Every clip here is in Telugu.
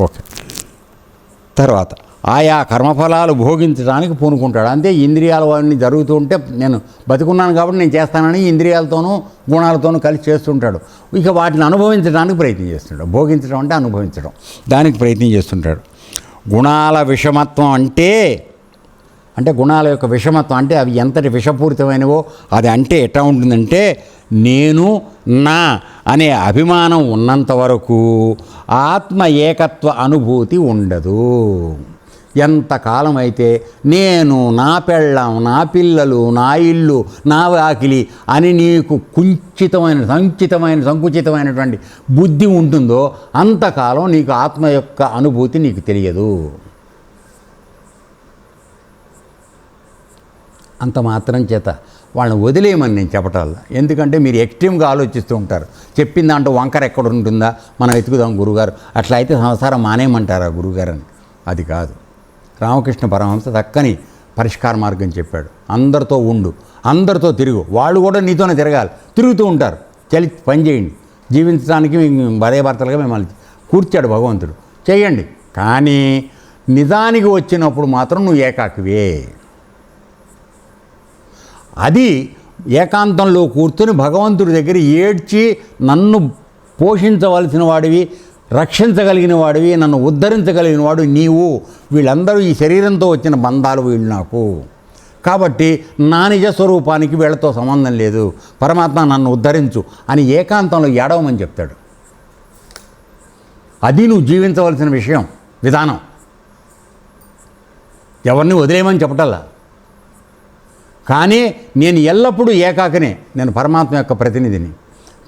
ఓకే. తర్వాత ఆయా కర్మఫలాలు భోగించడానికి పూనుకుంటాడు. అంతే ఇంద్రియాలు అవన్నీ జరుగుతూ ఉంటే నేను బతుకున్నాను కాబట్టి నేను చేస్తానని ఇంద్రియాలతోనూ గుణాలతోనూ కలిసి చేస్తుంటాడు. ఇక వాటిని అనుభవించడానికి ప్రయత్నం చేస్తుంటాడు. భోగించడం అంటే అనుభవించడం. దానికి ప్రయత్నం చేస్తుంటాడు. గుణాల విషమత్వం అంటే అంటే గుణాల యొక్క విషమత్వం అంటే అవి ఎంతటి విషపూరితమైనవో అది అంటే ఎట్లా ఉంటుందంటే నేను నా అనే అభిమానం ఉన్నంత వరకు ఆత్మ ఏకత్వ అనుభూతి ఉండదు. ఎంతకాలం అయితే నేను నా పెళ్ళం నా పిల్లలు నా ఇల్లు నా వాకిలి అని నీకు కుంచితమైన సంచితమైన సంకుచితమైనటువంటి బుద్ధి ఉంటుందో అంతకాలం నీకు ఆత్మ యొక్క అనుభూతి నీకు తెలియదు. అంత మాత్రం చేత వాళ్ళని వదిలేయమని నేను చెప్పటాల ఎందుకంటే మీరు ఎక్స్ట్రీమ్గా ఆలోచిస్తూ ఉంటారు. చెప్పిన దాంట్లో వంకర ఎక్కడ ఉంటుందా? మనం వెతుకుదాం గురుగారు. అట్లా అయితే సంసారం మానేయమంటారా గురుగారు అని అది కాదు. రామకృష్ణ పరమహంస చక్కని పరిష్కార మార్గం చెప్పాడు. అందరితో ఉండు. అందరితో తిరుగు. వాళ్ళు కూడా నీతోనే తిరగాలి. తిరుగుతూ ఉంటారు. చలి పని చేయండి. జీవించడానికి భర్య భర్తలుగా మిమ్మల్ని కూర్చాడు భగవంతుడు. చేయండి. కానీ నిజానికి వచ్చినప్పుడు మాత్రం నువ్వు ఏకాకివే. అది ఏకాంతంలో కూర్చొని భగవంతుడి దగ్గర ఏడ్చి నన్ను పోషించవలసిన వాడివి రక్షించగలిగిన వాడివి నన్ను ఉద్ధరించగలిగిన వాడు నీవు. వీళ్ళందరూ ఈ శరీరంతో వచ్చిన బంధాలు వీళ్ళు నాకు. కాబట్టి నా నిజ స్వరూపానికి వీళ్ళతో సంబంధం లేదు. పరమాత్మ నన్ను ఉద్ధరించు అని ఏకాంతంలో ఏడవమని చెప్తాడు. అది నువ్వు జీవించవలసిన విషయం విధానం. ఎవరిని వదిలేయమని చెప్పటల్లా? కానీ నేను ఎల్లప్పుడూ ఏకాకనే నేను పరమాత్మ యొక్క ప్రతినిధిని.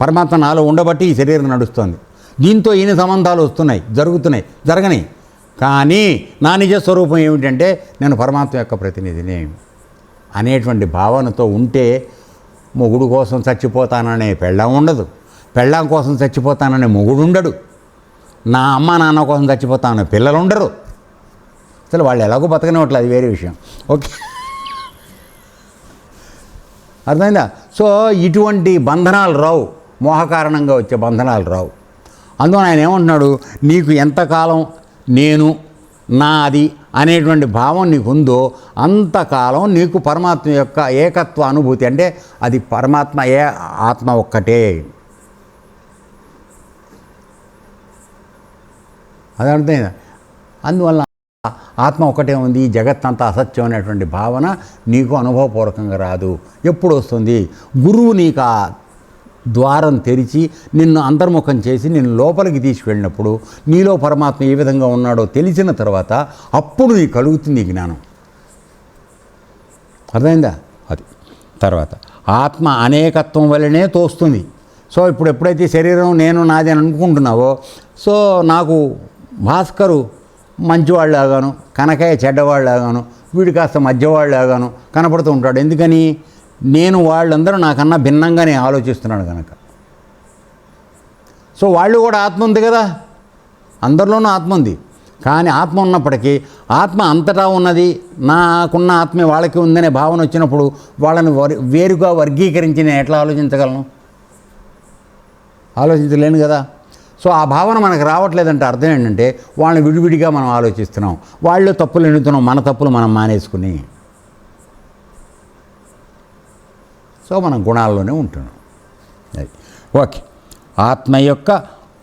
పరమాత్మ నాలో ఉండబట్టి ఈ శరీరం నడుస్తుంది. దీంతో ఈయన సంబంధాలు వస్తున్నాయి జరుగుతున్నాయి జరగని కానీ నా నిజ స్వరూపం ఏమిటంటే నేను పరమాత్మ యొక్క ప్రతినిధిని. అనేటువంటి భావనతో ఉంటే మొగుడు కోసం చచ్చిపోతాననే పెళ్ళం ఉండదు. పెళ్ళాం కోసం చచ్చిపోతాననే మొగుడు ఉండడు. నా అమ్మ నాన్న కోసం చచ్చిపోతాను పిల్లలు ఉండరు. అసలు వాళ్ళు ఎలాగో బతకనివ్వట్లేదు అది వేరే విషయం. ఓకే. అర్థమైందా? సో ఇటువంటి బంధనాలు రావు. మోహకారణంగా వచ్చే బంధనాలు రావు. అందువల్ల ఆయన ఏమంటున్నాడు? నీకు ఎంతకాలం నేను నాది అనేటువంటి భావం నీకు ఉందో అంతకాలం నీకు పరమాత్మ యొక్క ఏకత్వ అనుభూతి. అంటే అది పరమాత్మ ఏ ఆత్మ ఒక్కటే. అది అర్థమైందా? అందువల్ల ఆత్మ ఒకటే ఉంది ఈ జగత్తంతా అసత్యం అనేటువంటి భావన నీకు అనుభవపూర్వకంగా రాదు. ఎప్పుడు వస్తుంది? గురువు నీకు ఆ ద్వారం తెరిచి నిన్ను అంతర్ముఖం చేసి నిన్ను లోపలికి తీసుకెళ్ళినప్పుడు నీలో పరమాత్మ ఏ విధంగా ఉన్నాడో తెలిసిన తర్వాత అప్పుడు నీకు కలుగుతుంది జ్ఞానం. అర్థమైందా? అది. తర్వాత ఆత్మ అనేకత్వం వల్లనే తోస్తుంది. సో ఇప్పుడు ఎప్పుడైతే శరీరం నేను నాది అని అనుకుంటున్నావో సో నాకు భాస్కరు మంచివాళ్ళలాగాను కనకయ్య చెడ్డవాళ్ళలాగాను వీడు కాస్త మధ్యవాళ్ళలాగాను కనపడుతూ ఉంటాడు. ఎందుకని? నేను వాళ్ళందరూ నాకన్నా భిన్నంగానే ఆలోచిస్తున్నాడు కనుక సో వాళ్ళు కూడా ఆత్మ ఉంది కదా? అందరిలోనూ ఆత్మ ఉంది. కానీ ఆత్మ ఉన్నప్పటికీ ఆత్మ అంతటా ఉన్నది. నాకున్న ఆత్మ వాళ్ళకి ఉందనే భావన వచ్చినప్పుడు వాళ్ళని వర్ వేరుగా వర్గీకరించి నేను ఎట్లా ఆలోచించగలను? ఆలోచించలేను కదా? సో ఆ భావన మనకు రావట్లేదంటే అర్థం ఏంటంటే వాళ్ళని విడివిడిగా మనం ఆలోచిస్తున్నాం. వాళ్ళు తప్పులు ఎన్నుతున్నాం మన తప్పులు మనం మానేసుకుని. సో మనం గుణాల్లోనే ఉంటున్నాం. అది ఓకే ఆత్మ యొక్క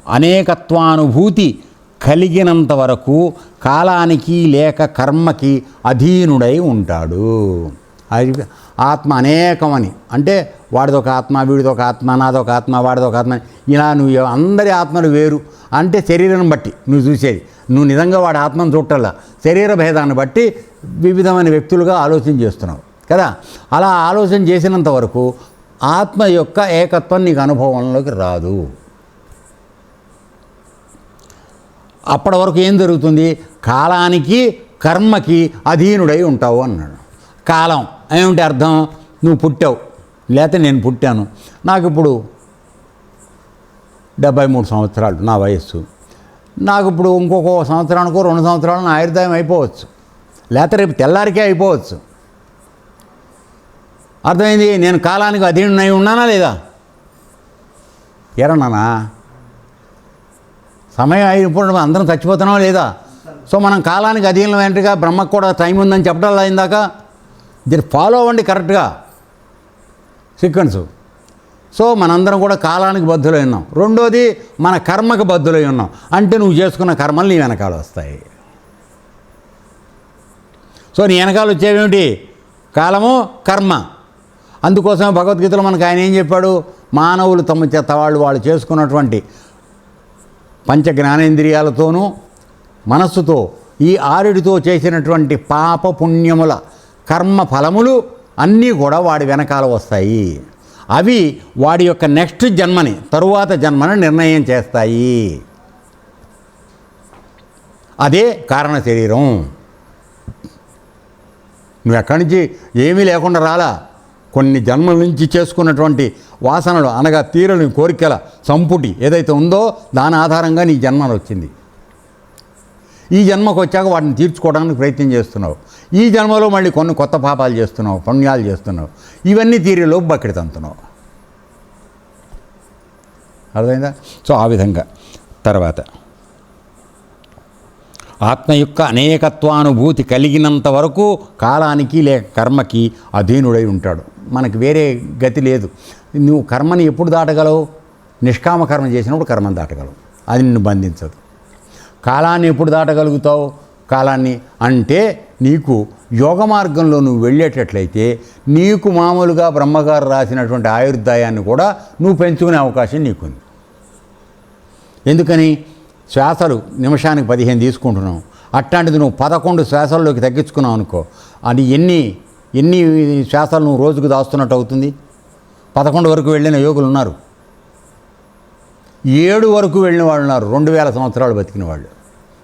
అనేకత్వానుభూతి కలిగినంత వరకు కాలానికి లేక కర్మకి అధీనుడై ఉంటాడు. అది ఆత్మ అనేకమని. అంటే వాడిదొక ఆత్మ వీడిదొక ఆత్మ నాదొక ఆత్మ వాడిదొక ఆత్మ ఇలా నువ్వు అందరి ఆత్మలు వేరు. అంటే శరీరం బట్టి నువ్వు చూసేది. నువ్వు నిజంగా వాడి ఆత్మను చూడటల్లా శరీర భేదాన్ని బట్టి వివిధమైన వ్యక్తులుగా ఆలోచన చేస్తున్నావు. కదా? అలా ఆలోచన చేసినంత వరకు ఆత్మ యొక్క ఏకత్వం నీకు అనుభవంలోకి రాదు. అప్పటి వరకు ఏం జరుగుతుంది? కాలానికి కర్మకి అధీనుడై ఉంటావు అన్నాడు. కాలం. ఏమిటి అర్థం? నువ్వు పుట్టావు. లేకపోతే నేను పుట్టాను. నాకు ఇప్పుడు డెబ్బై మూడు సంవత్సరాలు నా వయస్సు. నాకు ఇప్పుడు ఇంకొక సంవత్సరానికో రెండు సంవత్సరాలు నా ఆయుర్దాయం అయిపోవచ్చు. లేకపోతే రేపు తెల్లారికే అయిపోవచ్చు. అర్థమైంది? నేను కాలానికి అధీనునై ఉన్నానా లేదా? ఎరన్నానా సమయం అయినప్పుడు అందరం చచ్చిపోతున్నాం లేదా? సో మనం కాలానికి అధీనం వెంటగా బ్రహ్మకు కూడా టైం ఉందని చెప్పడం అయిందాక దీన్ని ఫాలో అవ్వండి కరెక్ట్గా. సీక్వెన్స్. సో మనందరం కూడా కాలానికి బద్ధులై ఉన్నాం. రెండోది మన కర్మకు బద్దులై ఉన్నాం. అంటే నువ్వు చేసుకున్న కర్మలు నీ వెనకాల వస్తాయి. సో నీ వెనకాల వచ్చేవేమిటి కాలము కర్మ. అందుకోసమే భగవద్గీతలో మనకు ఆయన ఏం చెప్పాడు? మానవులు తమ చేత వాళ్ళు వాళ్ళు చేసుకున్నటువంటి పంచ జ్ఞానేంద్రియాలతోనూ మనస్సుతో ఈ ఆరుడితో చేసినటువంటి పాప పుణ్యముల కర్మ ఫలములు అన్నీ కూడా వాడి వెనకాల వస్తాయి. అవి వాడి యొక్క నెక్స్ట్ జన్మని తరువాత జన్మని నిర్ణయం చేస్తాయి. అదే కారణ శరీరం. నువ్వు ఎక్కడి నుంచి ఏమీ లేకుండా రాలా. కొన్ని జన్మల నుంచి చేసుకున్నటువంటి వాసనలు అనగా తీరని కోరికల సంపుటి ఏదైతే ఉందో దాని ఆధారంగా నీ జన్మలు వచ్చింది. ఈ జన్మకు వచ్చాక వాటిని తీర్చుకోవడానికి ప్రయత్నం చేస్తున్నావు. ఈ జన్మలో మళ్ళీ కొన్ని కొత్త పాపాలు చేస్తున్నావు పుణ్యాలు చేస్తున్నావు. ఇవన్నీ తీరేలో బకెట్ తంతున్నావు. అర్థమైందా? సో ఆ విధంగా. తర్వాత ఆత్మ యొక్క అనేకత్వానుభూతి కలిగినంత వరకు కాలానికి లేక కర్మకి అధీనుడై ఉంటాడు. మనకి వేరే గతి లేదు. నువ్వు కర్మని ఎప్పుడు దాటగలవు? నిష్కామ కర్మ చేసినప్పుడు కర్మను దాటగలవు. అది నిన్ను బంధించదు. కాలాన్ని ఎప్పుడు దాటగలుగుతావు? కాలాన్ని అంటే నీకు యోగ మార్గంలో నువ్వు వెళ్ళేటట్లయితే నీకు మామూలుగా బ్రహ్మగారు రాసినటువంటి ఆయుర్దాయాన్ని కూడా నువ్వు పెంచుకునే అవకాశం నీకుంది. ఎందుకని? శ్వాసలు నిమిషానికి పదిహేను తీసుకుంటున్నావు. అట్లాంటిది నువ్వు పదకొండు శ్వాసల్లోకి తగ్గించుకున్నావు అనుకో అది ఎన్ని ఎన్ని శ్వాసాలు నువ్వు రోజుకు దాస్తున్నట్టు అవుతుంది? పదకొండు వరకు వెళ్ళిన యోగులు ఉన్నారు. ఏడు వరకు వెళ్ళిన వాళ్ళు ఉన్నారు. రెండు వేల సంవత్సరాలు బతికిన వాళ్ళు.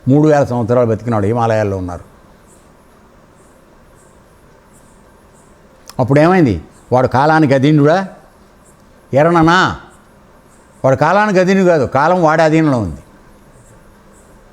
మూడు వేల సంవత్సరాలు బతికినాడు హిమాలయాల్లో ఉన్నారు. అప్పుడు ఏమైంది వాడు కాలానికి అధీనుడా ఎరణనా వాడు కాలానికి అధీను కాదు కాలం వాడి అధీనంలో ఉంది.